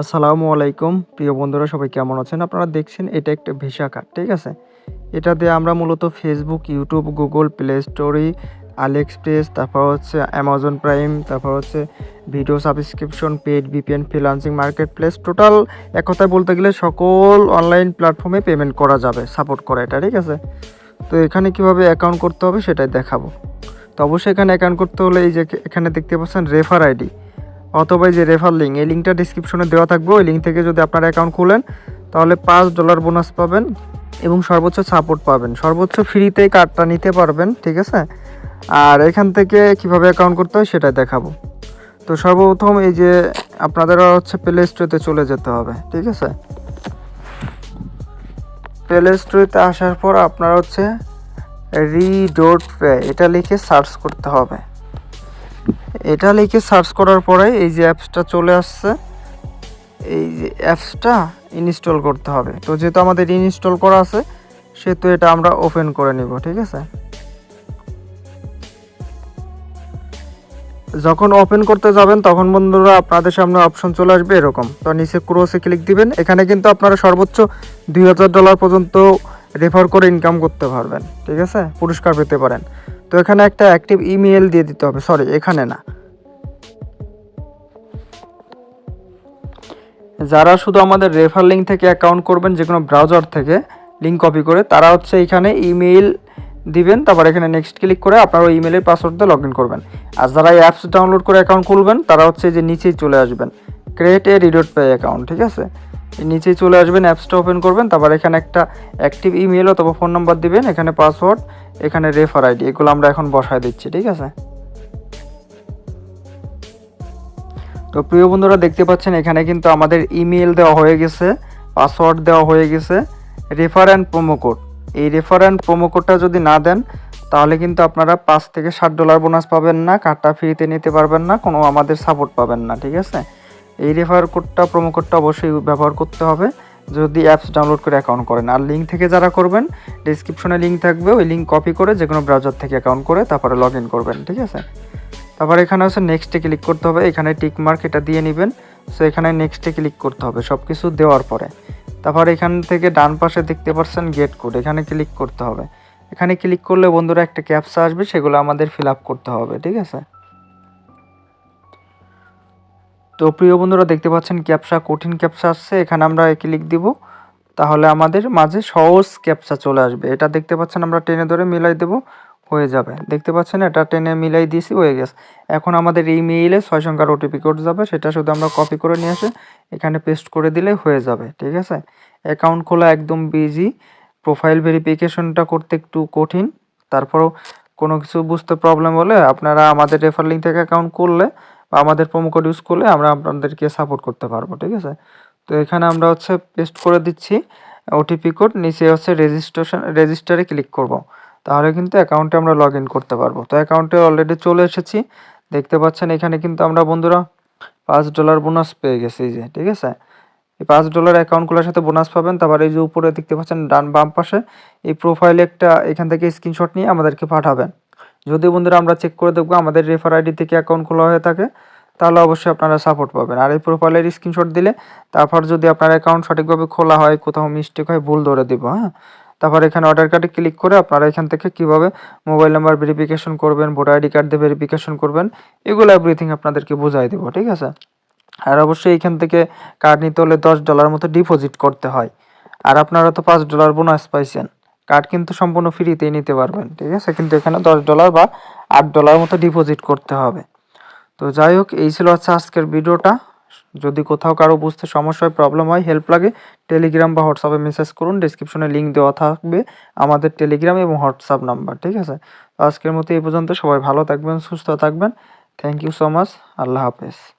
আসসালামু আলাইকুম। প্রিয় বন্ধুরা, সবাই কেমন আছেন? আপনারা দেখছেন, এটা একটা ভিসা কার্ড ঠিক আছে? এটা দিয়ে আমরা মূলত Facebook YouTube Google play store AliExpress তারপর হচ্ছে অ্যামাজন প্রাইম তারপর হচ্ছে video subscription paid VPN freelancing marketplace total এক কথায় বলতে গেলে সকল অনলাইন প্ল্যাটফর্মে পেমেন্ট করা যাবে সাপোর্ট করে এটা, ঠিক আছে? তো এখানে কীভাবে অ্যাকাউন্ট করতে হবে সেটাই দেখাবো। তো অবশ্যই এখানে অ্যাকাউন্ট করতে হলে এই যে এখানে দেখতে পাচ্ছেন রেফার আইডি অথবা যে রেফার লিঙ্ক এই লিঙ্কটা ডিসক্রিপশনে দেওয়া থাকবে। ওই লিঙ্ক থেকে যদি আপনার অ্যাকাউন্ট খুলেন, তাহলে পাঁচ ডলার বোনাস পাবেন এবং সর্বোচ্চ সাপোর্ট পাবেন। সর্বোচ্চ ফ্রিতেই কার্ডটা নিতে পারবেন, ঠিক আছে? আর এখান থেকে কীভাবে অ্যাকাউন্ট করতে হয় সেটা দেখাবো। তো সর্বপ্রথম এই যে আপনাদের হচ্ছে প্লে স্টোরেতে চলে যেতে হবে, ঠিক আছে? প্লে স্টোরেতে আসার পর আপনার হচ্ছে রি ডট পে এটা লিখে সার্চ করতে হবে। এটা লিখে সার্চ করার পরে এই যে অ্যাপসটা চলে আসছে, এই যে অ্যাপসটা ইনস্টল করতে হবে। তো যেহেতু আমাদের ইনস্টল করা আছে, সেহেতু এটা আমরা ওপেন করে নিব, ঠিক আছে? যখন ওপেন করতে যাবেন, তখন বন্ধুরা আপনাদের সামনে অপশন চলে আসবে এরকম। তো নিচে ক্রোসে ক্লিক দিবেন, এখানে কিন্তু আপনারা সর্বোচ্চ দুই হাজার ডলার পর্যন্ত রেফার করে ইনকাম করতে পারবেন, ঠিক আছে? পুরস্কার পেতে পারেন। তো এখানে একটা অ্যাক্টিভ ইমেল দিয়ে দিতে হবে সরি এখানে না। যারা শুধু আমাদের রেফার লিঙ্ক থেকে অ্যাকাউন্ট করবেন, যে কোনো ব্রাউজার থেকে লিঙ্ক কপি করে, তারা হচ্ছে এখানে ইমেইল দিবেন, তারপর এখানে নেক্সট ক্লিক করে আপনার ওই ইমেলের পাসওয়ার্ড দিয়ে লগ ইন করবেন। আর যারা এই অ্যাপস ডাউনলোড করে অ্যাকাউন্ট খুলবেন, তারা হচ্ছে যে নিচেই চলে আসবেন। Create a RedotPay account ঠিক আছে? নিচেই চলে আসবেন অ্যাপসটা ওপেন করবেন, তারপর এখানে একটা অ্যাক্টিভ ইমেল অথবা ফোন নাম্বার দিবেন, এখানে পাসওয়ার্ড এখানে রেফার আইডি এগুলো আমরা এখন বসায় দিচ্ছি, ঠিক আছে? তো প্রিয় বন্ধুরা দেখতে পাচ্ছেন, এখানে কিন্তু আমাদের ইমেল দেওয়া হয়ে গেছে পাসওয়ার্ড দেওয়া হয়ে গেছে রেফার অ্যান্ড প্রোমো কোড এই রেফার অ্যান্ড প্রোমো কোডটা যদি না দেন, তাহলে কিন্তু আপনারা পাঁচ থেকে ষাট ডলার বোনাস পাবেন না, কার্ডটা ফ্রিতে নিতে পারবেন না, কোনো আমাদের সাপোর্ট পাবেন না, ঠিক আছে? এই রেফার কোডটা প্রোমো কোডটা অবশ্যই ব্যবহার করতে হবে, যদি অ্যাপস ডাউনলোড করে অ্যাকাউন্ট করেন। আর লিঙ্ক থেকে যারা করবেন ডিসক্রিপশনে লিঙ্ক থাকবে, ওই লিঙ্ক কপি করে যে কোনো ব্রাউজার থেকে অ্যাকাউন্ট করে তারপরে লগ ইন করবেন, ঠিক আছে? তারপর এখানে হচ্ছে নেক্সটে ক্লিক করতে হবে, এখানে টিক মার্ক এটা দিয়ে নেবেন। সো এখানে নেক্সটে ক্লিক করতে হবে সব কিছু দেওয়ার পরে। তারপর এখান থেকে ডান পাশে দেখতে পাচ্ছেন গেট কোড এখানে ক্লিক করতে হবে। এখানে ক্লিক করলে বন্ধুরা একটা ক্যাপসা আসবে, সেগুলো আমাদের ফিল করতে হবে, ঠিক আছে? তো প্রিয় বন্ধুরা, দেখতে পাচ্ছেন ক্যাপসা কঠিন ক্যাপসা আসছে, এখানে আমরা ক্লিক দিব। তাহলে আমাদের মাঝে সহজ ক্যাপসা চলে আসবে। এটা দেখতে পাচ্ছেন আমরা টেনে ধরে মিলাই দেব। হয়ে যাবে। দেখতে পাচ্ছেন, এটা টেনে মিলাই দিয়েছি, হয়ে গেছে। এখন আমাদের এই মেইলে ছয় সংখ্যার ওটিপি কোড যাবে, সেটা শুধু আমরা কপি করে নিয়ে এসে এখানে পেস্ট করে দিলে হয়ে যাবে, ঠিক আছে? অ্যাকাউন্ট খোলা একদম বিজি প্রোফাইল ভেরিফিকেশনটা করতে একটু কঠিন। তারপরও কোনো কিছু বুঝতে প্রবলেম হলে আপনারা আমাদের রেফার লিঙ্ক থেকে অ্যাকাউন্ট করলে বা আমাদের প্রোমো কোড ইউজ করলে আমরা আপনাদেরকে সাপোর্ট করতে পারব, ঠিক আছে? তো এখানে আমরা হচ্ছে পেস্ট করে দিচ্ছি ওটিপি কোড নিচে হচ্ছে রেজিস্ট্রেশন রেজিস্টারে ক্লিক করব। তাহলে কিন্তু অ্যাকাউন্টে আমরা লগ ইন করতে পারব। তো অ্যাকাউন্টে অলরেডি চলে এসেছি। দেখতে পাচ্ছেন এখানে কিন্তু আমরা বন্ধুরা পাঁচ ডলার বোনাস পেয়ে গেছি যে, ঠিক আছে? এই পাঁচ ডলার অ্যাকাউন্টগুলোর সাথে বোনাস পাবেন। তারপর এই যে উপরে দেখতে পাচ্ছেন ডান বাম পাশে এই প্রোফাইলে একটা এখান থেকে স্ক্রিনশট নিয়ে আমাদেরকে পাঠাবেন। যদি বন্ধুরা আমরা চেক করে দেখব আমাদের রেফার আইডি থেকে অ্যাকাউন্ট খোলা হয়ে থাকে, তাহলে অবশ্যই আপনারা সাপোর্ট পাবেন। আর এই প্রোফাইলের স্ক্রিনশট দিলে তারপর যদি আপনার অ্যাকাউন্ট সঠিকভাবে খোলা হয়, কোথাও মিস্টেক হয়, ভুল ধরে দিব হ্যাঁ? তারপর এখানে অর্ডার কার্ডে ক্লিক করে আপনারা এখান থেকে কীভাবে মোবাইল নাম্বার ভেরিফিকেশন করবেন ভোটার আইডি কার্ড দিয়ে ভেরিফিকেশন করবেন, এগুলো এভরিথিং আপনাদেরকে বোঝাই দেবো, ঠিক আছে? আর অবশ্যই এখান থেকে কার্ড নিতে হলে দশ ডলার মতো ডিপোজিট করতে হয়। আর আপনারা তো পাঁচ ডলার বোনাস পাইছেন। কার্ড কিন্তু সম্পূর্ণ ফ্রিতেই নিতে পারবেন, ঠিক আছে? কিন্তু এখানে দশ ডলার বা আট ডলার মতো ডিপোজিট করতে হবে। তো যাই হোক, এই ছিল হচ্ছে আজকের ভিডিওটা। যদি কোথাও কারও বুঝতে সমস্যা হয় প্রবলেম হয় হেল্প লাগে টেলিগ্রাম বা হোয়াটসঅ্যাপে মেসেজ করুন। ডিসক্রিপশনে লিঙ্ক দেওয়া থাকবে আমাদের টেলিগ্রাম এবং হোয়াটসঅ্যাপ নাম্বার ঠিক আছে? আজকের মতো এই পর্যন্ত। সবাই ভালো থাকবেন, সুস্থ থাকবেন। থ্যাংক ইউ সো মাচ আল্লাহ হাফেজ।